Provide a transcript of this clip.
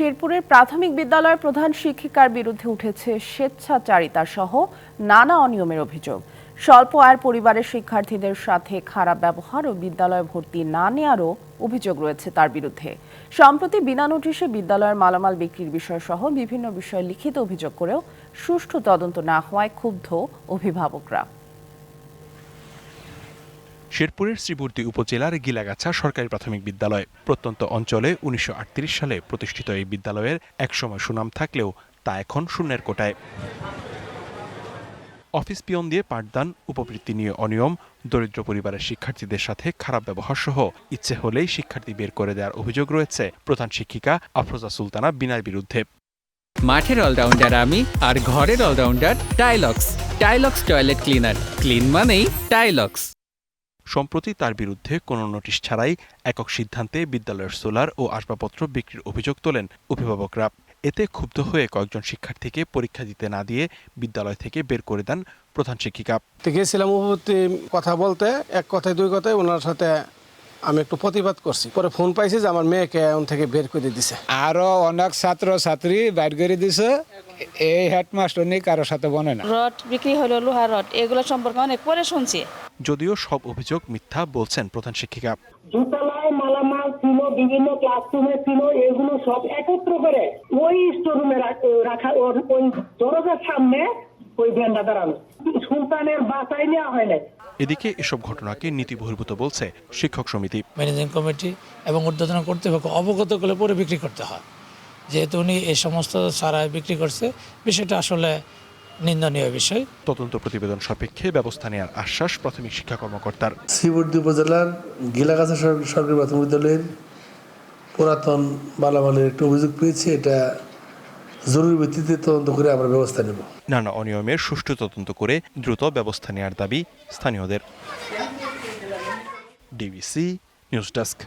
শেরপুরের প্রাথমিক বিদ্যালয়ের প্রধান শিক্ষিকার বিরুদ্ধে উঠেছে স্বেচ্ছাচারিতা সহ নানা অনিয়মের অভিযোগ। স্বল্প আয়ের পরিবারের শিক্ষার্থীদের সাথে খারাপ ব্যবহার ও বিদ্যালয়ে ভর্তি না নেওয়ারও অভিযোগ রয়েছে তার বিরুদ্ধে। সম্প্রতি বিনা নোটিশে বিদ্যালয়ের মালামাল বিক্রির বিষয় সহ বিভিন্ন বিষয়ে লিখিত অভিযোগ করেও সুষ্ঠু তদন্ত না হওয়ায় ক্ষুব্ধ অভিভাবকরা। শেরপুরের শ্রীবর্দী উপজেলার গিলাগাছা সরকারি প্রাথমিক বিদ্যালয়। প্রত্যন্ত অঞ্চলে উনিশশো আটত্রিশ সালে প্রতিষ্ঠিত এই বিদ্যালয়ের একসময় সুনাম থাকলেও তা এখন শূন্যের কোটায়। অফিস পিয়ন দিয়ে পাঠদান, উপবৃত্তি নিয়ে অনিয়ম, দরিদ্র পরিবারের শিক্ষার্থীদের সাথে খারাপ ব্যবহার সহ ইচ্ছে হলেই শিক্ষার্থী বের করে দেওয়ার অভিযোগ রয়েছে প্রধান শিক্ষিকা আফরোজা সুলতানা বিনার বিরুদ্ধে। মাঠের অলরাউন্ডার আমি আর ঘরের allrounder Tylox. Tylox toilet cleaner. Clean মানেই টাইলক্স। সম্প্রতি তার বিরুদ্ধে কোনো নোটিশ ছাড়াই একক সিদ্ধান্তে বিদ্যালয়ের সোলার ও আসবাবপত্র বিক্রির অভিযোগ তোলেন অভিভাবকরা। এতে ক্ষুব্ধ হয়ে কয়েকজন শিক্ষার্থীকে পরীক্ষা দিতে না দিয়ে বিদ্যালয় থেকে বের করে দেন প্রধান শিক্ষিকা। গেছিলাম কথা বলতে, এক কথায়, দুই কথায় ওনার সাথে আমি একটু প্রতিবাদ করছি। পরে ফোন পাইছি যে আমার মেয়েকে ওন থেকে বের করে দিছে। আরও অনেক ছাত্র ছাত্রী বাইর করে দিছে। এই হেডমাস্টার নিয়ে কারোর সাথে বনে না। রড বিক্রি হলো লোহার রড এগুলো সম্পর্কে অনেক পরে শুনছি। যদিও সব অভিযোগ মিথ্যা বলছেন প্রধান শিক্ষিকা। দোতলায় মালামাল ছিল বিভিন্ন ক্লাসরুমে ছিল এগুলো সব একত্র করে ওই স্টোরুমে রাখা ওর ওই দরজার সামনে ওই ভ্যানটা দাঁড়ানো সুলতানের বাসায় নেওয়া হয় নাই। এদিকে এসব ঘটনাকে নীতি বহির্ভূত বলছে শিক্ষক সমিতি। ম্যানেজিং কমিটি এবং ঊর্ধ্বতন কর্তৃপক্ষ অবগত করলে পরে বিক্রি করতে হয়। যেহেতু উনি এই সমস্ত সারায় বিক্রি করছে বিষয়টা আসলে নিন্দনীয় বিষয়। তদন্ত প্রতিবেদন সাপেক্ষে ব্যবস্থা নেওয়ার আশ্বাস প্রাথমিক শিক্ষা কর্মকর্তার। শ্রীবর্দী উপজেলার গিলাগাছা সর- সরকারি প্রাথমিক বিদ্যালয়ের পুরাতন বালামালের একটি অভিযোগ পেয়েছি। এটা জরুরি ভিত্তিতে তদন্ত করে আমরা ব্যবস্থা নেব। নানা অনিয়মের সুষ্ঠু তদন্ত করে দ্রুত ব্যবস্থা নেওয়ার দাবি স্থানীয়দের। DBC news desk.